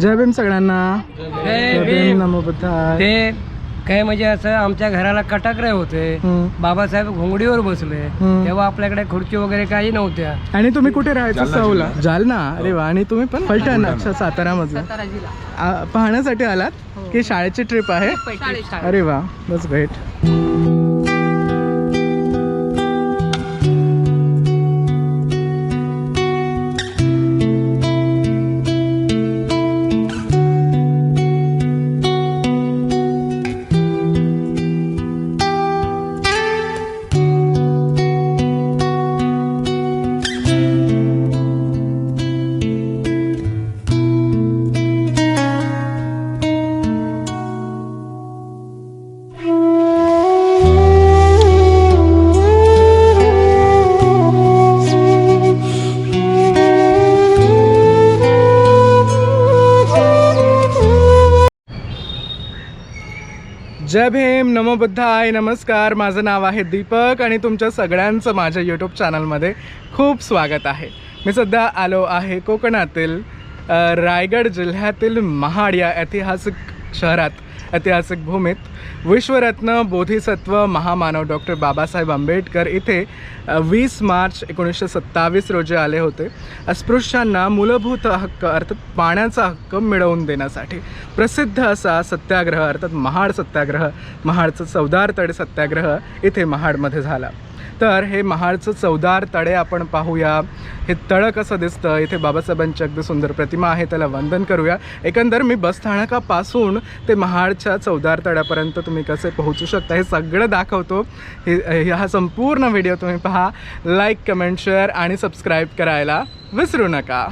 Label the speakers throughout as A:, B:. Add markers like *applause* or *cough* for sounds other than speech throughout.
A: जय भीम सगळ्यांना.
B: जय
A: जय भीम.
B: भीम.
A: नमो बुद्धाय.
B: ते काय म्हणजे असं आमच्या घराला कटाकरे होते. बाबासाहेब घोंगडीवर बसले. तेव्हा आपल्याकडे खुर्ची वगैरे काही नव्हत्या.
A: आणि तुम्ही कुठे राहायचं साऊला जालना? अरे वा आणि तुम्ही पण फलटण अच्छा सातारा पाहण्यासाठी आलात की शाळेची ट्रिप आहे? अरे वा बस भेट. जय भीम नमो बुद्धाय नमस्कार. माझं नाव आहे दीपक आणि तुमच्या सगळ्यांचं माझ्या यूट्यूब चॅनलमध्ये खूप स्वागत आहे. मी सध्या आलो आहे कोकणातील रायगड जिल्ह्यातील महाड या ऐतिहासिक शहरात. ऐतिहासिक भूमीत. विश्वरत्न बोधिसत्व महामानव डॉक्टर बाबासाहेब आंबेडकर इथे वीस मार्च एकोणीसशे सत्तावीस रोजी आले होते. अस्पृश्यांना मूलभूत हक्क अर्थात पाण्याचा हक्क मिळवून देण्यासाठी. प्रसिद्ध असा सत्याग्रह अर्थात महाड सत्याग्रह महाडचं चौदार तडे सत्याग्रह इथे महाडमध्ये झाला. तर हे महाडचं चौदार तळे आपण पाहूया. हे तळं कसं दिसतं? इथे बाबासाहेबांची अगदी सुंदर प्रतिमा आहे त्याला वंदन करूया. एकंदर मी बसस्थानकापासून ते महाडच्या चौदार तळ्यापर्यंत तुम्ही कसे पोहोचू शकता हे सगळं दाखवतो. हे हे- हा संपूर्ण व्हिडिओ तुम्ही पहा. लाईक कमेंट शेअर आणि सबस्क्राईब करायला विसरू नका.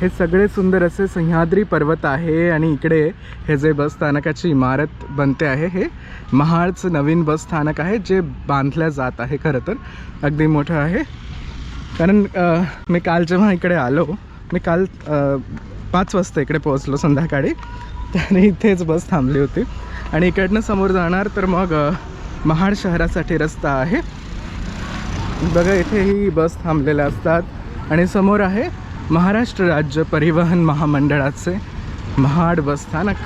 A: हे सगळे सुंदर असे सह्याद्री पर्वत आहे आणि इकडे हे जे बस स्थानकाची इमारत बनते आहे हे महाडचं नवीन बस स्थानक आहे जे बांधल्या जात आहे खरं तर. अगदी मोठं आहे. कारण मी काल जेव्हा इकडे आलो मी काल पाच वाजता इकडे पोहोचलो संध्याकाळी. त्याने इथेच बस थांबली होती. आणि इकडनं समोर जाणार तर मग महाड शहरासाठी रस्ता आहे. बघा इथे ही बस थांबलेल्या असतात. आणि समोर आहे महाराष्ट्र राज्य परिवहन महामंडळाचे महाड बस स्थानक.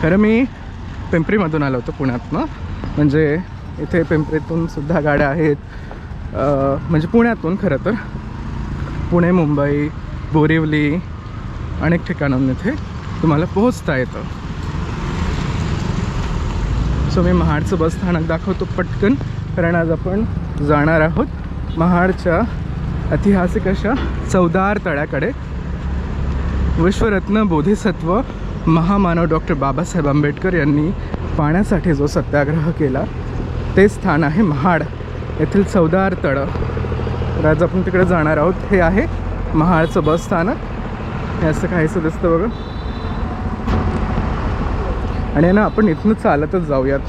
A: खरं मी पिंपरीमधून आलो होतो पुण्यातनं. म्हणजे इथे पिंपरीतून सुद्धा गाड्या आहेत. म्हणजे पुण्यातून खरं तर. पुणे मुंबई बोरिवली अनेक ठिकाणाहून इथे तुम्हाला पोहोचता येतं. सो मी महाडचं बस स्थानक दाखवतो पटकन. कारण आज आपण जाणार आहोत महाडच्या ऐतिहासिक अशा चौदार तळ्याकडे विश्वरत्न बोधिसत्व महामानव डॉक्टर बाबासाहेब आंबेडकर यांनी पाण्यासाठी जो सत्याग्रह केला ते स्थान आहे महाड. येथील चौदार तळं. तर आज आपण तिकडे जाणार आहोत. हे आहे महाडचं बस स्थानक. हे असं काहीसं दिसतं बघा. आणि ना आपण इथून चालतच जाऊयात.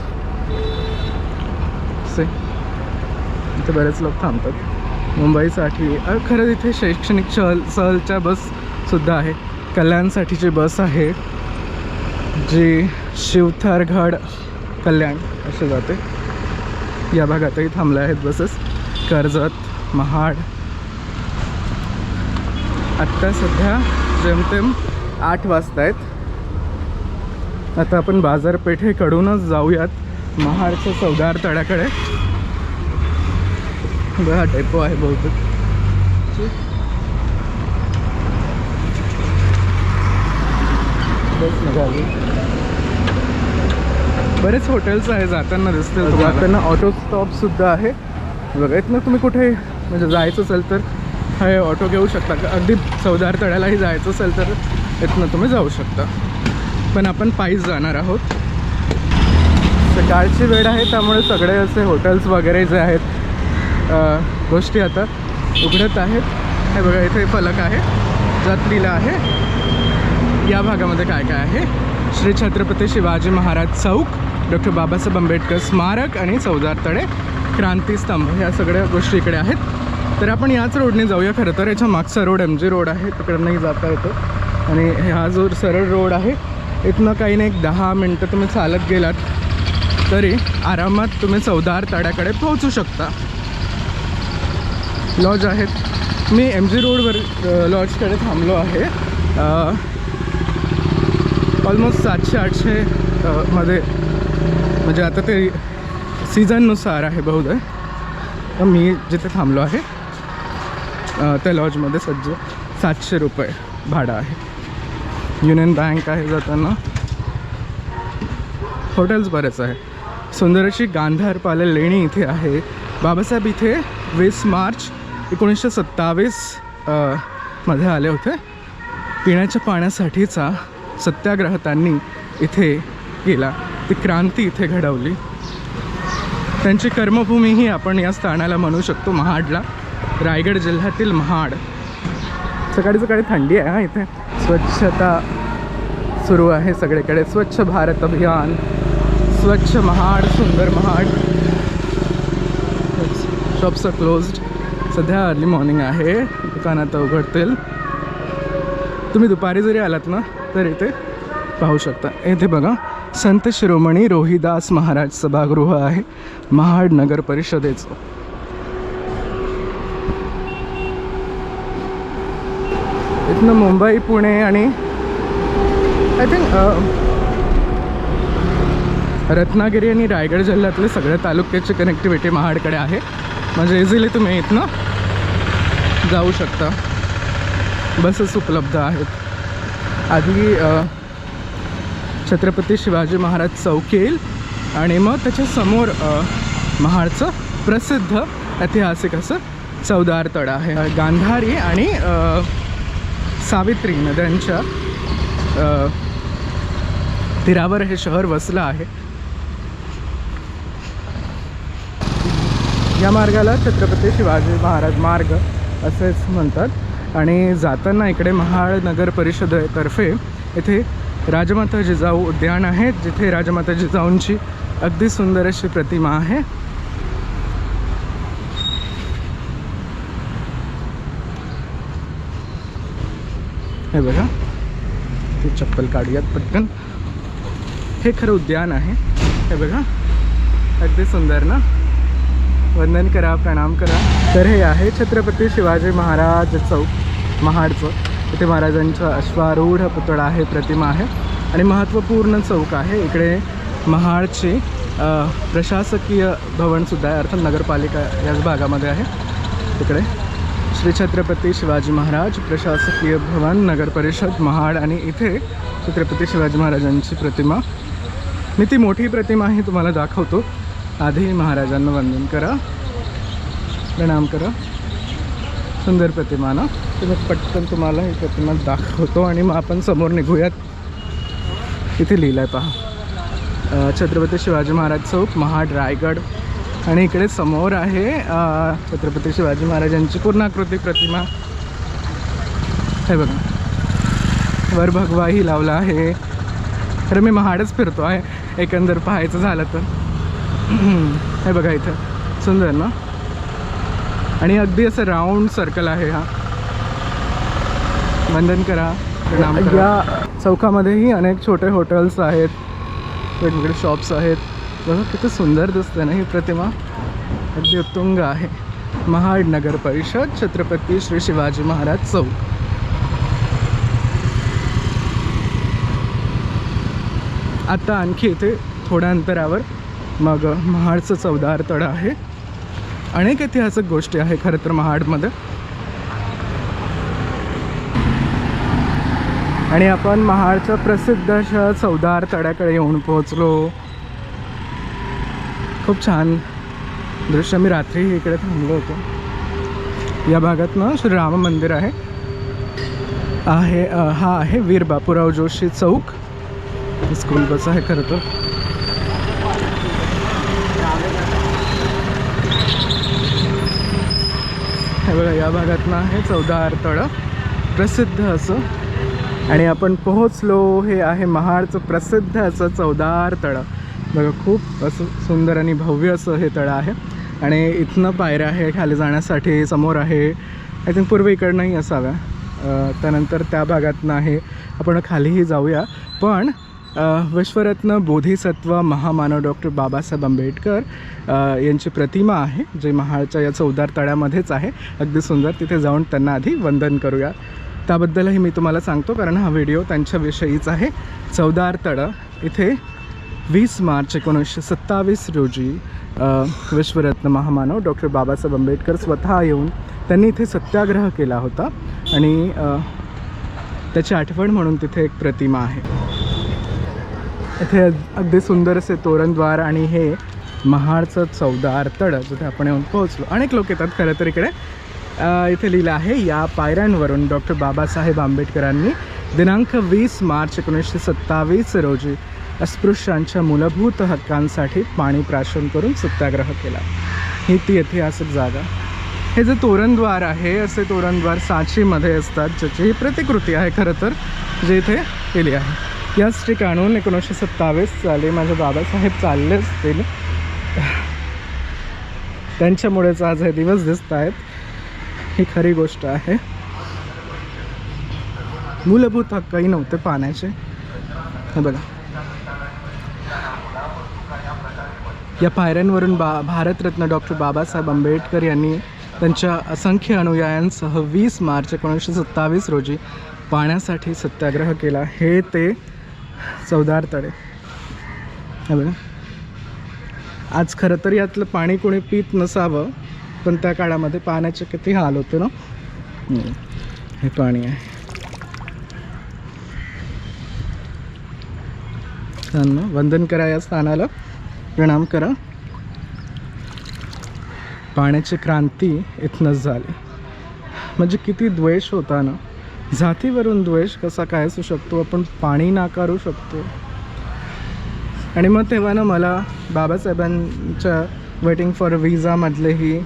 A: असे इथे बरेच लोक थांबतात. मुंबईसाठी अ, खरंच इथे शैक्षणिक सहल सहलच्या बससुद्धा आहे. कल्याणसाठीची बस आहे जी शिवथरगड कल्याण असे जाते. या भागातही थांबल्या आहेत बसेस कर्जत महाड. आत्ता सध्या जेमतेम आठ वाजता आहेत. आता आपण बाजारपेठेकडूनच जाऊयात महाडच्या चौदार तळ्याकडे. बघा डेपो आहे बहुतेक. बस बरेच हॉटेल्स आहे जाताना दिसतील जाताना ऑटो स्टॉप सुद्धा आहे. बघा इथनं तुम्ही कुठे म्हणजे जायचं असेल तर. हे ऑटो घेऊ शकता. का अगदी चौदार तळ्यालाही जायचं असेल तर. इथनं तुम्ही जाऊ शकता. पण आपण पायीच जाणार आहोत. सकाळची वेळ आहे त्यामुळे सगळे असे हॉटेल्स वगैरे जे आहेत गोष्टी आता उघडत आहेत. हे बघा इथे फलक आहे. जत्रीला लिहिलं आहे. या भागामध्ये काय काय आहे? श्री छत्रपती शिवाजी महाराज चौक डॉक्टर बाबासाहेब आंबेडकर स्मारक आणि चौदार तळे क्रांतीस्तंभ ह्या सगळ्या गोष्टी इकडे आहेत. तर आपण याच रोडने जाऊया. खरं तर याच्या मागचा रोड एम जी रोड आहे. तिकडनंही जाता येतो. आणि हा जो सरळ रोड आहे इथनं काही नाही एक दहा मिनटं तुम्ही चालत गेलात तरी आरामात तुम्ही चौदार तळ्याकडे पोहोचू शकता. लॉज आहेत. मी एम जी रोडवर लॉजकडे थांबलो आहे. ऑलमोस्ट सातशे आठशे मध्ये म्हणजे आता ते सीझननुसार आहे बहुधा. तर मी जिथे थांबलो आहे त्या लॉजमध्ये सज्ज सातशे रुपये भाडं आहे. युनियन बँक आहे जाताना. हॉटेल्स बरेच आहे. सुंदर अशी गांधार पाले लेणी इथे आहे. बाबासाहेब इथे वीस मार्च एकोणीसशे सत्तावीसमध्ये आले होते. पिण्याच्या पाण्यासाठीचा सत्याग्रह त्यांनी इथे केला ती क्रांती इथे घडवली. त्यांची कर्मभूमीही आपण या स्थानाला म्हणू शकतो महाडला. रायगड जिल्ह्यातील महाड. सकाळी सकाळी थंडी आहे हा इथे. स्वच्छता सुरू आहे सगळीकडे. स्वच्छ भारत अभियान. स्वच्छ महाड सुंदर महाड. शॉप्स आर क्लोज्ड सध्या अर्ली मॉर्निंग आहे. दुकानात आता उघडतील. तुम्ही दुपारी जरी आलात ना तर इथे पाहू शकता. येथे बघा संत शिरोमणी रोहिदास महाराज सभागृह आहे. महाड नगर परिषदेचं. इथनं मुंबई पुणे आणि आय थिंक रत्नागिरी आणि रायगड जिल्ह्यातले सगळ्या तालुक्याची कनेक्टिव्हिटी महाडकडे आहे. म्हणजे इझिली तुम्ही इथनं जाऊ शकता. बसेस उपलब्ध आहेत. आधी छत्रपती शिवाजी महाराज चौक येईल आणि मग त्याच्यासमोर महाडचं प्रसिद्ध ऐतिहासिक असं चौदार तळ आहे. गांधारी आणि सावित्री नद्यांच्या तीरावर हे शहर वसलं आहे. या मार्गाला छत्रपती शिवाजी महाराज मार्ग असेच म्हणतात. आणि जाताना इकडे महाड नगर परिषदेतर्फे इथे राजमाता जिजाऊ उद्यान आहे जिथे राजमाता जिजाऊंची अगदी सुंदर अशी प्रतिमा आहे. हे बघा ती चप्पल काढूयात पटकन. हे खरं उद्यान आहे. हे बघा अगदी सुंदर ना? वंदन करा प्रणाम करा. तर हे आहे छत्रपती शिवाजी महाराज चौक महाडचं. इथे महाराजांचा अश्वारूढ पुतळा आहे प्रतिमा आहे. आणि महत्त्वपूर्ण चौक आहे. इकडे महाडचे प्रशासकीय भवनसुद्धा आहे अर्थात नगरपालिका याच भागामध्ये आहे. तिकडे श्री छत्रपती शिवाजी महाराज प्रशासकीय भवन नगर परिषद महाड आणि इथे छत्रपती शिवाजी महाराजांची प्रतिमा. मी ती मोठी प्रतिमा ही तुम्हाला दाखवतो. आधी महाराजांना वंदन करा. प्रणाम करा. सुंदर प्रतिमा ना. तर पटकन तुम्हाला ही प्रतिमा दाखवतो आणि मग आपण समोर निघूयात. इथे लिहिलं आहे पहा छत्रपती शिवाजी महाराज चौक महाड रायगड. आणि इकडे समोर आहे छत्रपती शिवाजी महाराजांची पूर्णाकृती प्रतिमा. हे बघा. वर भगवाही लावला आहे. तर मी महाडच फिरतो आहे एकंदर पाहायचं झालं तर. हे बघा इथं. सुंदर ना? आणि अगदी असं राऊंड सर्कल आहे हा. वंदन करा. या चौकामध्येही अनेक छोटे हॉटेल्स आहेत वेगवेगळे शॉप्स आहेत. बघा किती सुंदर दिसते ना ही प्रतिमा. अगदी उत्तुंग आहे. महाड नगर परिषद छत्रपती श्री शिवाजी महाराज चौक. आता आणखी इथे थोड्या अंतरावर मग महाडचं चौदार तळ आहे. अनेक ऐतिहासिक गोष्टी आहे खरं तर महाडमध्ये. आणि आपण महाडच्या प्रसिद्ध अशा चौदार तळ्याकडे येऊन पोहोचलो. खूप छान दृश्य. मी रात्री इकडे थांबलो होतो. या भागात ना श्रीराम मंदिर आहे. आहे हा आहे वीर बापूराव जोशी चौक. स्कूल बस आहे खरं तर. हे बघा या भागातनं आहे चौदार तळं प्रसिद्ध असं. आणि आपण पोहोचलो हे आहे महाडचं प्रसिद्ध असं चौदार तळं बघा खूप असं सुंदर आणि भव्य असं हे तळं आहे. आणि इथनं पायऱ्या आहे खाली जाण्यासाठी समोर आहे. आय थिंक पूर्वी इकडनंही असाव्या. त्यानंतर त्या भागातनं आहे. आपण खालीही जाऊया. पण विश्वरत्न बोधिसत्व महामानव डॉक्टर बाबासाहेब आंबेडकर यांची प्रतिमा आहे जे महाळच्या या चौदार तळ्यामध्येच आहे. अगदी सुंदर तिथे जाऊन त्यांना आधी वंदन करूया. त्याबद्दलही मी तुम्हाला सांगतो कारण हा व्हिडिओ त्यांच्याविषयीच आहे. चौदार तळं इथे वीस मार्च एकोणीसशे सत्तावीस रोजी विश्वरत्न महामानव डॉक्टर बाबासाहेब आंबेडकर स्वतः येऊन त्यांनी इथे सत्याग्रह केला होता. आणि त्याची आठवण म्हणून तिथे एक प्रतिमा आहे. इथे अगदी सुंदर असे तोरणद्वार आणि हे महाडचं चौदार तळं जिथे आपण येऊन पोहोचलो. अनेक लोक येतात खरं तर इकडे. इथे लिहिलं आहे या पायऱ्यांवरून डॉक्टर बाबासाहेब आंबेडकरांनी दिनांक वीस मार्च एकोणीसशे सत्तावीस रोजी अस्पृश्यांच्या मूलभूत हक्कांसाठी पाणी प्राशन करून सत्याग्रह केला. ही ती ऐतिहासिक जागा. हे जे तोरणद्वार आहे असे तोरणद्वार साचीमध्ये असतात ज्याची ही प्रतिकृती आहे खरं तर जे इथे केली आहे. याच ठिकाणून एकोणीसशे सत्तावीस साली माझे बाबासाहेब चालले असतील. त्यांच्यामुळेच आज हे दिवस दिसत आहेत. ही खरी गोष्ट आहे. मूलभूत हक्कही नव्हते पाण्याचे. हे बघा. या पायऱ्यांवरून बा भारतरत्न डॉक्टर बाबासाहेब आंबेडकर यांनी त्यांच्या असंख्य अनुयायांसह वीस मार्च एकोणीसशे सत्तावीस रोजी पाण्यासाठी सत्याग्रह केला. हे ते चौदार तळे. हे बघा. आज खरं तर यातलं पाणी कोणी पित नसावं पण त्या काळामध्ये पाण्याचे किती हाल होते ना? हे पाणी आहे. त्यांना वंदन करा या स्थानाला. प्रणाम करा. पाण्याची क्रांती इथनंच झाली. म्हणजे किती द्वेष होता ना? जातीवरून द्वेष कसा काय असू शकतो? आपण पाणी नाकारू शकतो. आणि मग तेव्हा ना मला बाबासाहेबांच्या वेटिंग फॉर व्हिजामधलेही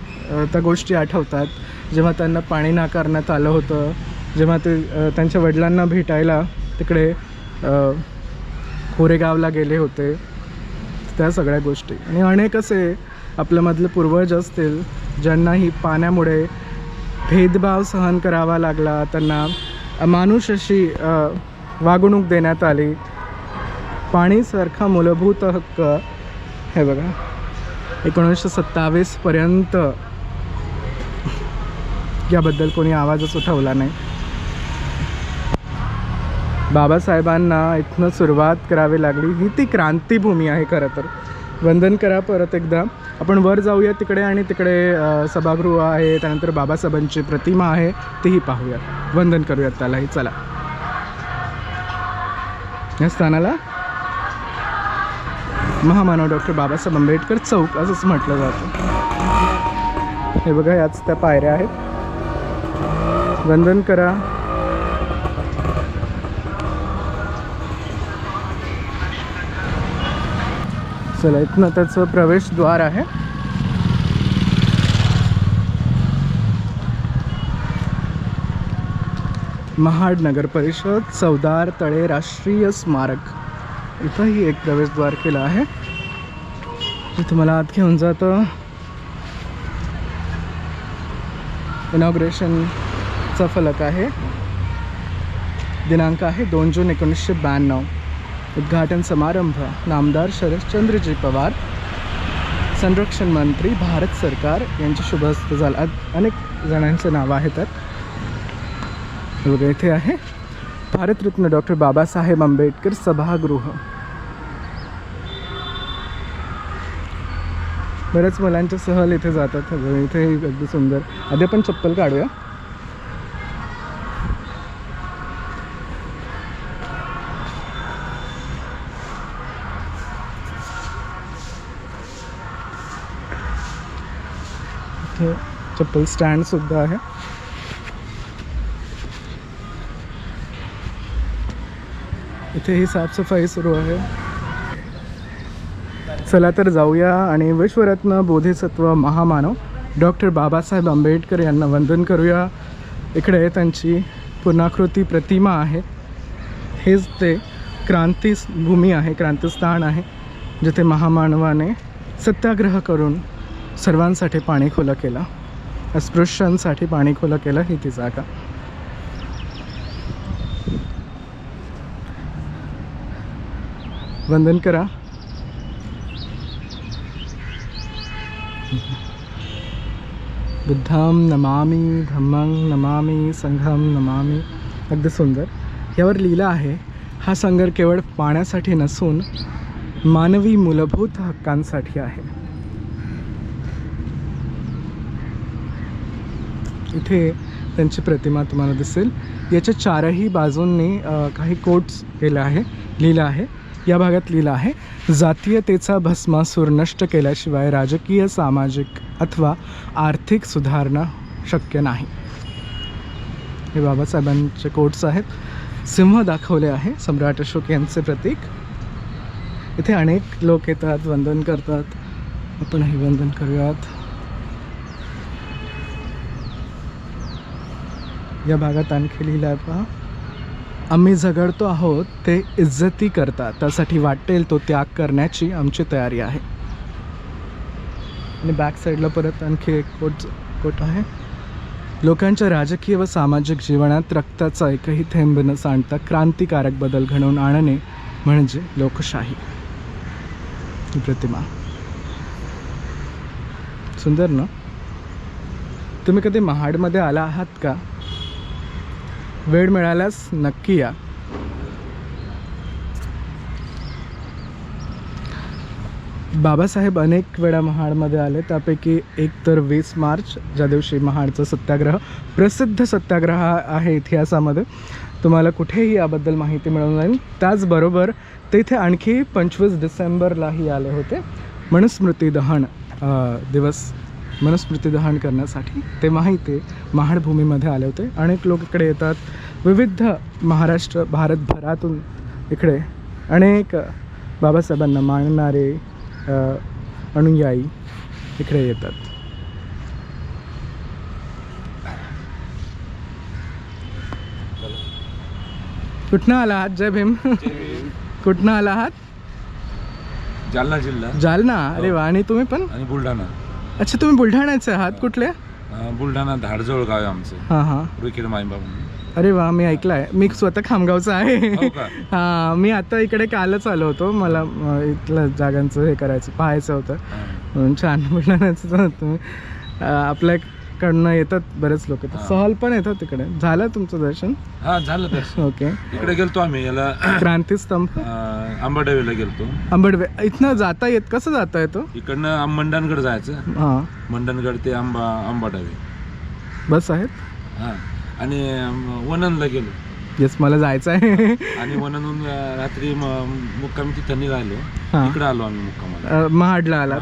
A: त्या गोष्टी आठवतात. जेव्हा त्यांना पाणी नाकारण्यात आलं होतं जेव्हा ते त्यांच्या वडिलांना भेटायला तिकडे खोरेगावला कोरेगावला गेले होते. त्या सगळ्या गोष्टी. आणि अनेक असे आपल्यामधले पूर्वज असतील ज्यांनाही पाण्यामुळे भेदभाव सहन करावा लागला त्यांना माणूस अशी वागणूक देण्यात आली. पाणीसारखा मूलभूत हक्क हे बघा एकोणीसशे सत्तावीसपर्यंत याबद्दल कोणी आवाजच उठवला नाही. बाबासाहेबांना इथनं सुरुवात करावी लागली. ही ती क्रांतीभूमी आहे खरं तर. वंदन करा परत एकदा. आपण वर जाऊया तिकडे आणि तिकडे सभागृह आहे त्यानंतर बाबासाहेबांची प्रतिमा आहे तीही पाहूयात वंदन करूयात त्यालाही चला. या स्थानाला. महामानव डॉक्टर बाबासाहेब आंबेडकर चौक असंच म्हटलं जातं. हे बघा याच त्या पायऱ्या आहेत. वंदन करा. चला इथनं त्याचं प्रवेशद्वार आहे. महाड नगर परिषद चौदार तळे राष्ट्रीय स्मारक. इथंही एक प्रवेशद्वार केलं आहे. इथं मला आत घेऊन जातं. इनॉग्रेशनचा फलक आहे. दिनांक आहे दोन जून एकोणीसशे ब्याण्णव. उद्घाटन समारंभ नामदार शरदचंद्रजी पवार संरक्षण मंत्री भारत सरकार यांच्या शुभ हस्ते झाला. अनेक जणांचं नावं आहेत त्यात बघा इथे आहे. भारतरत्न डॉक्टर बाबासाहेब आंबेडकर सभागृह. बऱ्याच मुलांच्या सहल इथे जातात. इथे अगदी सुंदर. आधी आपण चप्पल काढूया इथे चप्पल स्टँडसुद्धा आहे. इथे ही साफसफाई सुरू आहे. चला तर जाऊया आणि विश्वरत्न बोधिसत्व महामानव डॉक्टर बाबासाहेब आंबेडकर यांना वंदन करूया. इकडे त्यांची पुर्णाकृती प्रतिमा आहे. हेच ते क्रांतीभूमी आहे क्रांतीस्थान आहे जिथे महामानवाने सत्याग्रह करून सर्वांसाठी पाणी खुलं केलं. अस्पृश्यांसाठी पाणी खुलं केलं ही ती जागा. वंदन करा. बुद्धम नमामी धम्मं नमामी संघम नमामी. अगदी सुंदर. यावर लिहिलं आहे हा संघर केवळ पाण्यासाठी नसून मानवी मूलभूत हक्कांसाठी आहे. इथे त्यांची प्रतिमा तुम्हाला दिसेल. याच्या चारही बाजूंनी काही कोट्स केलं आहे लिहिलं आहे. या भागात लिहिलं आहे जातीयतेचा भस्मासूर नष्ट केल्याशिवाय राजकीय सामाजिक अथवा आर्थिक सुधारणा शक्य नाही. हे बाबासाहेबांचे कोट्स आहेत. सिंह दाखवले आहे सम्राट अशोक यांचे प्रतीक. इथे अनेक लोक येतात वंदन करतात. आपणही वंदन करूयात. या भागात आणखी लिहिलं आहे पहा आम्ही झगडतो आहोत ते इज्जती करता त्यासाठी वाटेल तो त्याग करण्याची आमची तयारी आहे. आणि बॅक साईडला परत आणखी एक कोट कोट आहे. लोकांच्या राजकीय व सामाजिक जीवनात रक्ताचा एकही थेंब न सांडता क्रांतिकारक बदल घडवून आणणे म्हणजे लोकशाही. प्रतिमा. सुंदर ना? तुम्ही कधी महाडमध्ये आला आहात का? वेळ मिळाल्यास नक्की या. बाबासाहेब अनेक वेळा महाडमध्ये आले त्यापैकी एक तर वीस मार्च ज्या दिवशी महाडचा सत्याग्रह प्रसिद्ध सत्याग्रह आहे इतिहासामध्ये. तुम्हाला कुठेही याबद्दल माहिती मिळून जाईल त्याचबरोबर तिथे आणखी पंचवीस डिसेंबरलाही आले होते. मनुस्मृती दहन दिवस. मनुस्मृती दहन करण्यासाठी तेव्हाही ते महाडभूमीमध्ये आले होते. अनेक लोक इकडे येतात. विविध महाराष्ट्र भारतभरातून इकडे अनेक बाबासाहेबांना मानणारे अनुयायी इकडे येतात. कुठनं आला आहात जय भीम? कुठनं आला आहात?
C: जालना जिल्हा.
A: जालना? अरे वा आणि तुम्ही पण?
C: आणि बुलढाणा.
A: अच्छा तुम्ही बुलढाण्याचे आहात? कुठले?
C: अं, बुलढाणा धाडजवळ गाव आहे आमचं.
A: हां हां.
C: म्हणून.
A: अरे वा मी ऐकलं आहे मी स्वतः खामगावचा आहे.
C: हो का?
A: हां मी आता इकडे कालच आलो होतो. मला अ, इथलं जागांचं हे करायचं पाहायचं होतं.
C: हां.
A: म्हणून छान बुलढाण्याचं तुम्ही अ, आपल्याकडनं येतात बरेच लोक. येतात. सहल पण येतात तिकडे. झालं तुमचं दर्शन?
C: हा झालं तर
A: ओके.
C: इकडे गेलतो आम्ही याला
A: क्रांतीस्तंभ
C: आंबाडावीला गेलतो.
A: आंबडवे इथनं जाता येत कसं जाता येतो?
C: इकडनं मंडणगड जायचं.
A: हां.
C: मंडणगड ते आंबा आंबाडावी.
A: बस आहेत?
C: हा. आणि वननला गेलो.
A: येस मला जायचं आहे.
C: आणि वननहून अं, रात्री मुक्कामी तिथं निघालो. इकडे आलो आम्ही मुक्कामाला.
A: महाडला आला.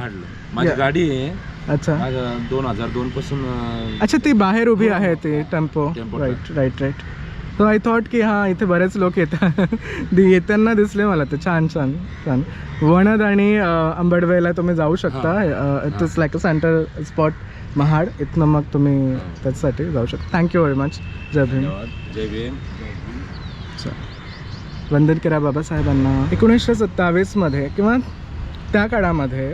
C: माझी. गाडी आहे.
A: अच्छा.
C: दोन हजार दोन पासून
A: अच्छा ती बाहेर उभी आहे ती tempo. Right right right so I thought की हां इथे बरेच लोक येतात. *laughs* दि- येताना दिसले मला ते. छान छान छान. वणद आणि अंबडवेला तुम्ही जाऊ शकता. It is like a centre spot Mahad. इथनं मग तुम्ही त्याच्यासाठी जाऊ शकता. Thank you very much Jai Bhim.
C: Jai Bhim.
A: वंदन करा बाबासाहेबांना एकोणीसशे सत्तावीसमध्ये किंवा त्या काळामध्ये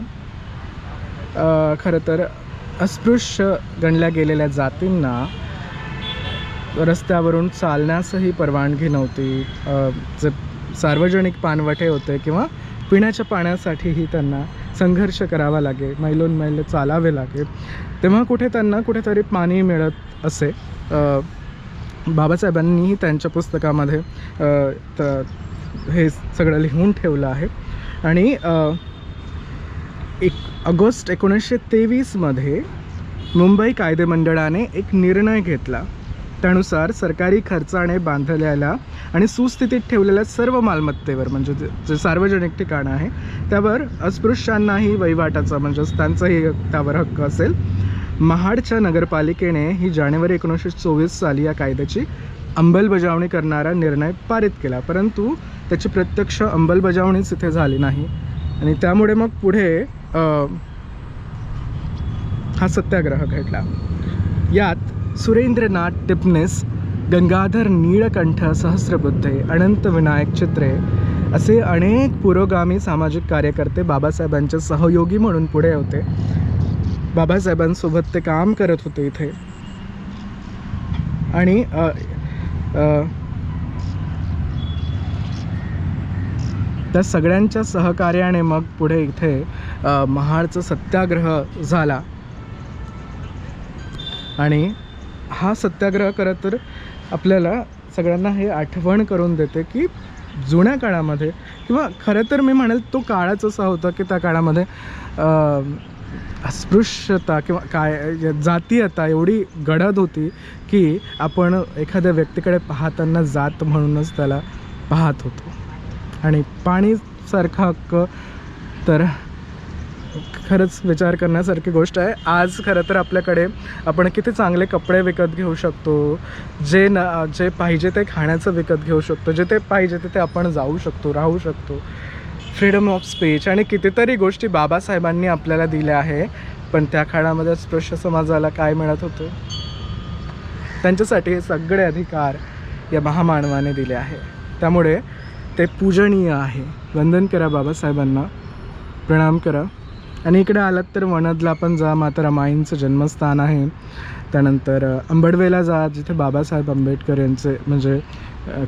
A: खरं तर अस्पृश्य गणल्या गेलेल्या जातींना रस्त्यावरून चालण्यासही परवानगी नव्हती. जे सार्वजनिक पानवटे होते किंवा पिण्याच्या पाण्यासाठीही त्यांना संघर्ष करावा लागे मैलोन मैल चालावे लागे तेव्हा कुठे त्यांना कुठेतरी पाणी मिळत असे. बाबासाहेबांनीही त्यांच्या पुस्तकामध्ये त- हे सगळं लिहून ठेवलं आहे. आणि एक ऑगस्ट एकोणीसशे तेवीसमध्ये मुंबई कायदेमंडळाने एक निर्णय घेतला. त्यानुसार सरकारी खर्चाने बांधलेल्या आणि सुस्थितीत ठेवलेल्या सर्व मालमत्तेवर म्हणजे जे जे सार्वजनिक ठिकाण आहे त्यावर अस्पृश्यांनाही वहिवाटाचा म्हणजेच त्यांचाही त्यावर हक्क असेल. महाडच्या नगरपालिकेने ही जानेवारी एकोणीसशे चोवीस साली या कायद्याची अंमलबजावणी करणारा निर्णय पारित केला. परंतु त्याची प्रत्यक्ष अंमलबजावणीच इथे झाली नाही. आणि त्यामुळे मग पुढे हा सत्याग्रह घडला. यात सुरेंद्रनाथ टिपनेस गंगाधर नीळकंठ सहस्रबुद्धे अनंत विनायक चित्रे असे अनेक पुरोगामी सामाजिक कार्यकर्ते बाबासाहेबांचे सहयोगी म्हणून पुढे होते. बाबासाहेबांसोबत ते काम करत होते इथे. आणि अ, अ, त्या सगळ्यांच्या सहकार्याने मग पुढे इथे महाडचा सत्याग्रह झाला. आणि हा सत्याग्रह खरं तर आपल्याला सगळ्यांना हे आठवण करून देते की जुन्या काळामध्ये किंवा खरं तर मी म्हणेल तो काळच असा होता की त्या काळामध्ये अस्पृश्यता किंवा काय जातीयता एवढी गडद होती की आपण एखाद्या व्यक्तीकडे पाहताना जात म्हणूनच त्याला पाहत होतो. आणि पाणीसारखा हक्क तर खरंच विचार करण्यासारखी गोष्ट आहे. आज खरं तर आपल्याकडे आपण किती चांगले कपडे विकत घेऊ शकतो जे न जे पाहिजे ते खाण्याचं विकत घेऊ शकतो जे ते पाहिजे तिथे आपण जाऊ शकतो राहू शकतो. फ्रीडम ऑफ स्पीच आणि कितीतरी गोष्टी बाबासाहेबांनी आपल्याला दिल्या आहे पण त्या काळामध्ये स्पृश्य समाजाला काय मिळत होतं? त्यांच्यासाठी सगळे अधिकार या महामानवाने दिले आहे. त्यामुळे ते पूजनीय आहे. वंदन करा बाबासाहेबांना. प्रणाम करा. आणि इकडे आलात तर वणदला पण जा माता रमाईंचं जन्मस्थान आहे. त्यानंतर अंबडवेला जा जिथे बाबासाहेब आंबेडकर यांचे म्हणजे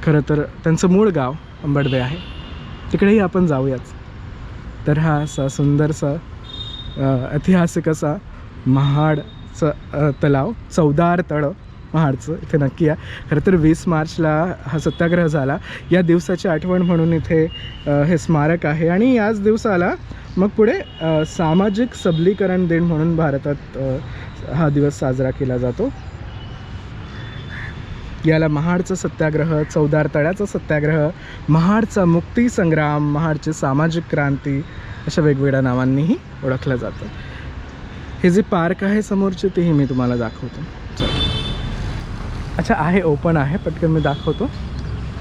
A: खरं तर त्यांचं मूळ गाव अंबडवे आहे. तिकडेही आपण जाऊयाच तर हा असा सुंदरसा ऐतिहासिक असा महाडचं तलाव चौदार तळं महाडचं इथे नक्की आहे खरं तर वीस मार्चला हा सत्याग्रह झाला. या दिवसाची आठवण म्हणून इथे हे स्मारक आहे. आणि याच दिवसाला मग पुढे सामाजिक सबलीकरण दिन म्हणून भारतात हा दिवस साजरा केला जातो. याला महाडचा सत्याग्रह चौदार तळ्याचा सत्याग्रह महाडचा मुक्ती संग्राम महाडची सामाजिक क्रांती अशा वेगवेगळ्या नावांनीही ओळखलं जातं. हे जे पार्क आहे समोरचे तेही मी तुम्हाला दाखवतो. अच्छा आहे ओपन आहे. पटकन मी दाखवतो.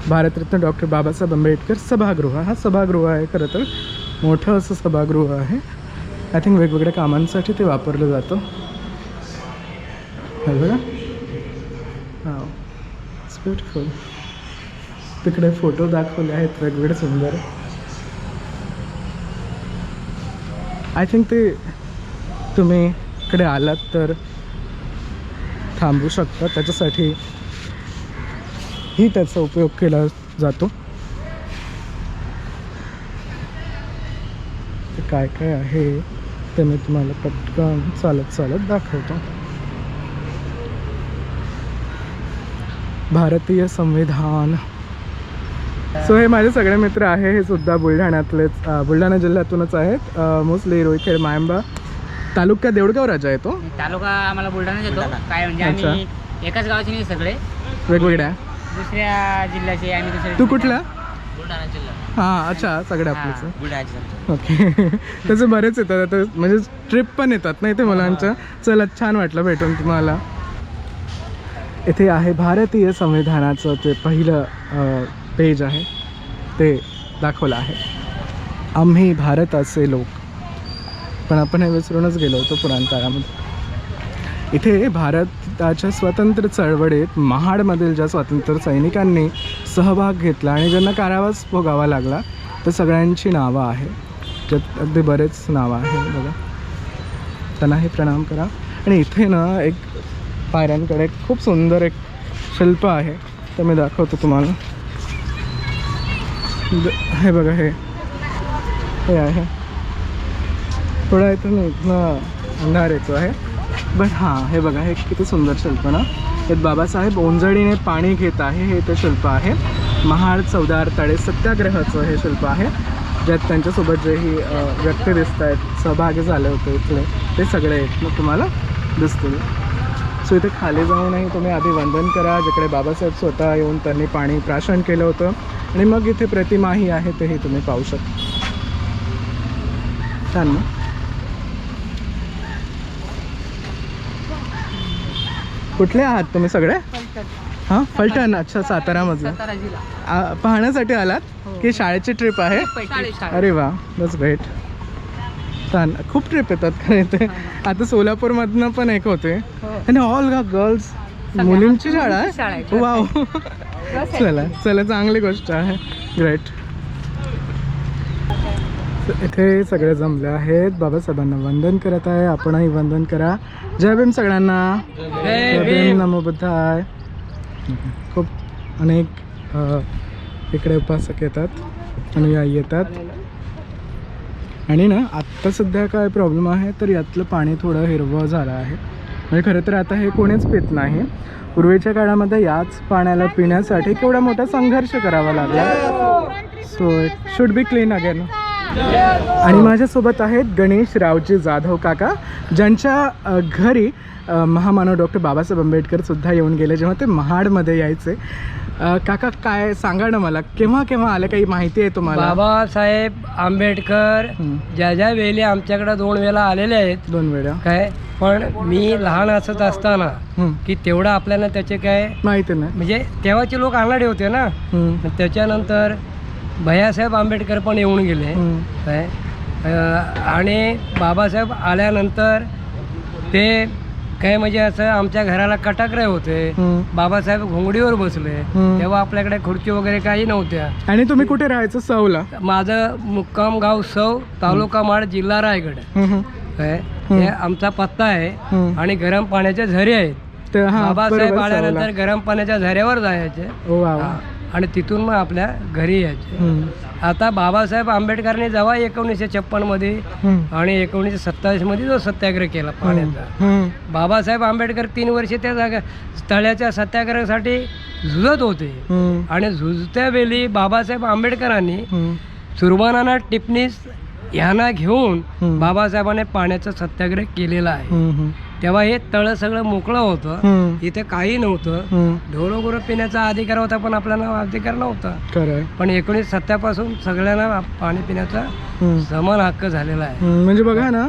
A: भारतरत्न डॉक्टर बाबासाहेब आंबेडकर सभागृह. हा सभागृह आहे खरं तर. मोठं असं सभागृह आहे. आय थिंक वेगवेगळ्या कामांसाठी ते वापरलं जातं. बघा. हां इट्स ब्युटिफुल तिकडे फोटो दाखवले आहेत. वेगवेगळे सुंदर. आय थिंक ते तुम्ही इकडे आलात तर थांबू शकता. त्याच्यासाठी ही त्याचा उपयोग केला जातो. काय काय आहे ते मी तुम्हाला पटकन चालत चालत दाखवतो. भारतीय संविधान. सो हे माझे सगळे मित्र आहे. हे सुद्धा बुलढाण्यातलेच बुलढाणा जिल्ह्यातूनच आहेत. मोस्टली रोईखेड मायंबा. तालुका देऊळगाव राजा येतो.
D: तालुका आम्हाला बुलढाणा येतो. काय म्हणजे. आम्ही एकाच गावाचे नाही सगळे.
A: वेगवेगळ्या.
D: दुसऱ्या जिल्ह्याचे आम्ही दुसऱ्या
A: तू कुठला?
D: बुलढाणा जिल्हा.
A: हां अच्छा सगळे आपलेच. आहे.
D: बुलढाणा
A: ओके. *laughs* त्याचे बरेच येतात. आता म्हणजे ट्रिप पण येतात नाही ते मुलांच्या चला छान वाटलं भेटून तुम्हाला. इथे आहे भारतीय संविधानाचं ते पहिलं पेज आहे. ते दाखवलं आहे. आम्ही भारताचे लोक. पण आपण हे विसरूनच गेलो होतो पुराण काळामध्ये. इथे भारताच्या स्वतंत्र चळवळीत महाडमधील ज्या स्वातंत्र्य सैनिकांनी सहभाग घेतला आणि ज्यांना कारावास भोगावा लागला तर सगळ्यांची नावं आहे ज्यात अगदी बरेच नावं आहे बघा. त्यांनाही प्रणाम करा. आणि इथे ना एक पायऱ्यांकडे एक खूप सुंदर एक शिल्प आहे. ते मी दाखवतो तुम्हाला. हे बघा हे. हे आहे. थोडा इथून इथनं अंधार येतो आहे. बट हां हे बघा हे किती सुंदर शिल्प ना. यात बाबासाहेब ओंजळीने पाणी घेत आहे हे ते शिल्प आहे. महाड चौदार तळे सत्याग्रहाचं हे शिल्प आहे. ज्यात त्यांच्यासोबत जेही व्यक्ती दिसत आहेत सहभागी झाले होते इथले ते सगळे मग तुम्हाला दिसतील. सो इथे खाली जाऊनही तुम्ही आधी वंदन करा. जिकडे बाबासाहेब स्वतः येऊन त्यांनी पाणी प्राशन केलं होतं. आणि मग इथे प्रतिमाही आहे तेही तुम्ही पाहू शकता. छान ना? कुठले आहात तुम्ही सगळे? हां? फलटण. अच्छा सातारामधलं. पाहण्यासाठी आलात? की शाळेची ट्रिप आहे? अरे वा बस ग्रेट छान. खूप ट्रिप येतात खरे ते. आता सोलापूरमधनं पण एक होते. आणि ऑल गर्ल्स मुलींची शाळा आहे?
D: आहे.
A: वाव *laughs* चला चला चांगली गोष्ट आहे. ग्रेट इथे सगळे जमले आहेत. बाबासाहेबांना वंदन करत आहे. आपणही वंदन करा. जय भीम सगळ्यांना. जय भीम. नमो बुद्धाय. खूप अनेक इकडे उपासक येतात अनुयायी येतात. आणि ना आत्ता सध्या काय प्रॉब्लेम आहे तर यातलं पाणी थोडं हिरवं झालं आहे. म्हणजे खरं तर आता हे कोणीच पित नाही. पूर्वीच्या काळामध्ये याच पाण्याला पिण्यासाठी केवढा मोठा संघर्ष करावा लागला. So it should be clean again आणि माझ्यासोबत आहेत गणेश रावजी जाधव काका ज्यांच्या घरी महामानव डॉक्टर बाबासाहेब आंबेडकर सुद्धा येऊन गेले जेव्हा ते महाडमध्ये यायचे काका काय सांगा ना मला केव्हा केव्हा आले काही माहिती आहे तुम्हाला
B: बाबासाहेब आंबेडकर. ज्या ज्या वेळी आमच्याकडे दोन वेळा आलेले आहेत
A: दोन वेळा
B: काय पण मी लहान असत असताना. की तेवढं आपल्याला त्याचे काय
A: माहिती नाही
B: म्हणजे तेव्हाचे लोक आणाडे होते ना. त्याच्यानंतर भैयासाहेब आंबेडकर पण येऊन गेले. काय आणि बाबासाहेब आल्यानंतर ते काय म्हणजे असं आमच्या घराला कटाकरे होते. बाबासाहेब घोंगडीवर बसले. तेव्हा आपल्याकडे खुर्ची वगैरे काही नव्हत्या
A: आणि तुम्ही कुठे राहायचं सौला
B: माझं मुक्काम गाव सौ तालुका माड जिल्हा रायगड
A: हं.
B: काय आमचा पत्ता आहे. आणि गरम पाण्याचे झरे आहेत
A: तर हा
B: बाबासाहेब
A: बरोबर
B: आल्यानंतर. गरम पाण्याच्या झऱ्यावर जायचे
A: ओ वा वा.
B: आणि तिथून मग आपल्या घरी यायचे. आता बाबासाहेब आंबेडकरने जेव्हा एकोणीसशे
A: छप्पनमध्ये.
B: आणि एकोणीसशे सत्तावीसमध्ये जो सत्याग्रह केला पाण्याचा. बाबासाहेब आंबेडकर तीन वर्षे त्या जागा तळ्याच्या सत्याग्रहासाठी झुजत होते. आणि झुजत्या वेळी बाबासाहेब आंबेडकरांनी. सुरबानाना टिपणीस ह्यांना घेऊन. बाबासाहेबांनी पाण्याचा सत्याग्रह केलेला आहे. तेव्हा हे तळ सगळं मोकळं होतं. इथे काही नव्हतं
A: हं.
B: ढोरगुरं पिण्याचा अधिकार होता पण आपल्याला अधिकार नव्हता. पण एकोणीस सत्यापासून सगळ्यांना पाणी पिण्याचा. समान हक्क झालेला आहे
A: म्हणजे बघा ना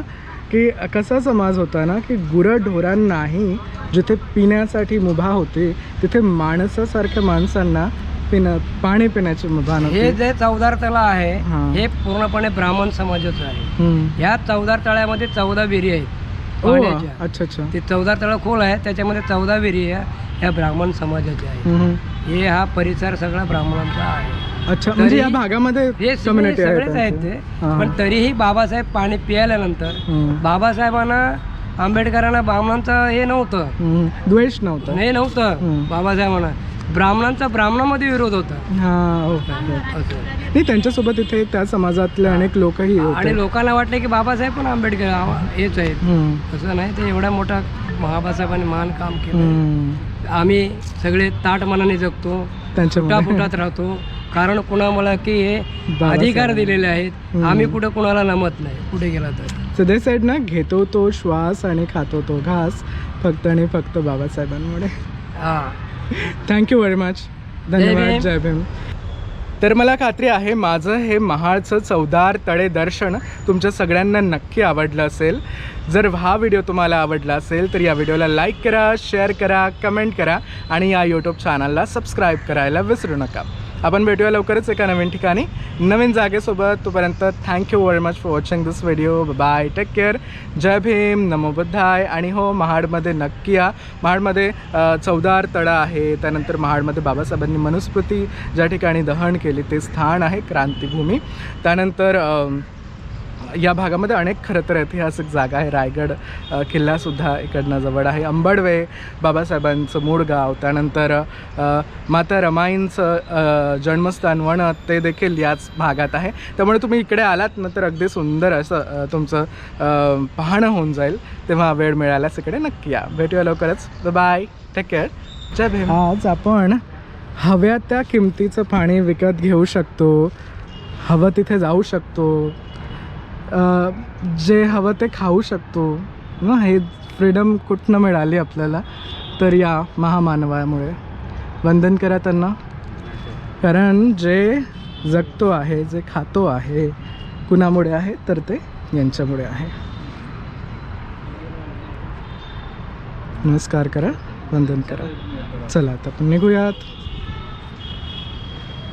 A: की कसा समाज होता ना की गुरढोरांनाही जिथे पिण्यासाठी मुभा होते तिथे माणसासारख्या माणसांना पिण्या पाणी पिण्याची मुभा
B: हे जे चौदार तळा आहे
A: हा.
B: पूर्णपणे ब्राह्मण समाजाचं आहे. ह्या चौदार तळ्यामध्ये चौदा विहिरी आहेत पाण्याच्या
A: अच्छा अच्छा
B: ते चौदा तळ खोल आहे त्याच्यामध्ये चौदा विहिरी आहे ह्या ब्राह्मण समाजाच्या आहे
A: हं, हं.
B: हे हा परिसर सगळा ब्राह्मणांचा आहे
A: अच्छा म्हणजे या
B: तरी-
A: भागामध्ये
B: हे
A: कम्युनिटी
B: सगळेच आहेत. ते
A: हां.
B: पण तरीही बाबासाहेब पाणी प्यायल्यानंतर. बाबासाहेबांना आंबेडकरांना ब्राह्मणांचं हे नव्हतं.
A: द्वेष नव्हता
B: हे नव्हतं. बाबासाहेबांना ब्राह्मणांचा ब्राह्मणामध्ये विरोध होता.
A: हा.
B: असं
A: नाही त्यांच्यासोबत इथे त्या समाजातले अनेक लोकही होते.
B: आणि लोकांना वाटलं की बाबासाहेब पण आंबेडकर हेच आहेत.
A: हं.
B: तसं नाही ते एवढा मोठा बाबासाहेबांनी महान काम केलं. आम्ही सगळे ताट मनाने जगतो
A: त्यांच्यामुळे.
B: फुटात राहतो. कारण कुणा मला की हे
A: बाबासाहेब.
B: अधिकार दिलेले आहेत.
A: हम्म.
B: आम्ही कुठं कुणाला नमत नाही. कुठे गेला तर.
A: they said ना घेतो तो श्वास आणि खातो तो घास. फक्त आणि फक्त बाबासाहेबांमुळे.
B: हा.
A: थँक्यू व्हेरी मच धन्यवाद. जय भीम. तर मला खात्री आहे माझं हे महाळचं चौदार तळे दर्शन तुमच्या सगळ्यांना नक्की आवडलं असेल. जर हा व्हिडिओ तुम्हाला आवडला असेल तर या व्हिडिओला लाईक करा शेअर करा कमेंट करा आणि या यूट्यूब चॅनलला सबस्क्राईब करायला विसरू नका. आपण भेटूया लवकरच एका नवीन ठिकाणी. नवीन जागेसोबत. तोपर्यंत thank you very much for watching this video bye take care Jai Bhim. नमो बुद्धाय. आणि हो महाडमध्ये नक्की या. महाडमध्ये चौदार तळा आहे. त्यानंतर महाडमध्ये बाबासाहेबांनी मनुस्मृती ज्या ठिकाणी दहन केली ते स्थान आहे क्रांतीभूमी. त्यानंतर या भागामध्ये अनेक खरं तर ऐतिहासिक जागा आहे. रायगड किल्लासुद्धा इकडनं जवळ आहे. अंबडवे बाबासाहेबांचं मूळ गाव. त्यानंतर माता रमाईंचं जन्मस्थान वणत ते देखील याच भागात आहे. त्यामुळे तुम्ही इकडे आलात ना तर अगदी सुंदर असं तुमचं पाहणं होऊन जाईल. तेव्हा वेळ मिळाल्यास इकडे नक्की या. भेटूया लवकरच. Bye take care Jai Bhim. आज आपण हव्या त्या किमतीचं पाणी विकत घेऊ शकतो. हवं तिथे जाऊ शकतो. जे हवं ते खाऊ शकतो. ना हे फ्रीडम कुठनं मिळाली आपल्याला? तर या महामानवामुळे. वंदन करा त्यांना. कारण जे जगतो आहे जे खातो आहे कुणामुळे आहे? तर ते यांच्यामुळे आहे. नमस्कार करा वंदन करा. चला आता आपण निघूयात.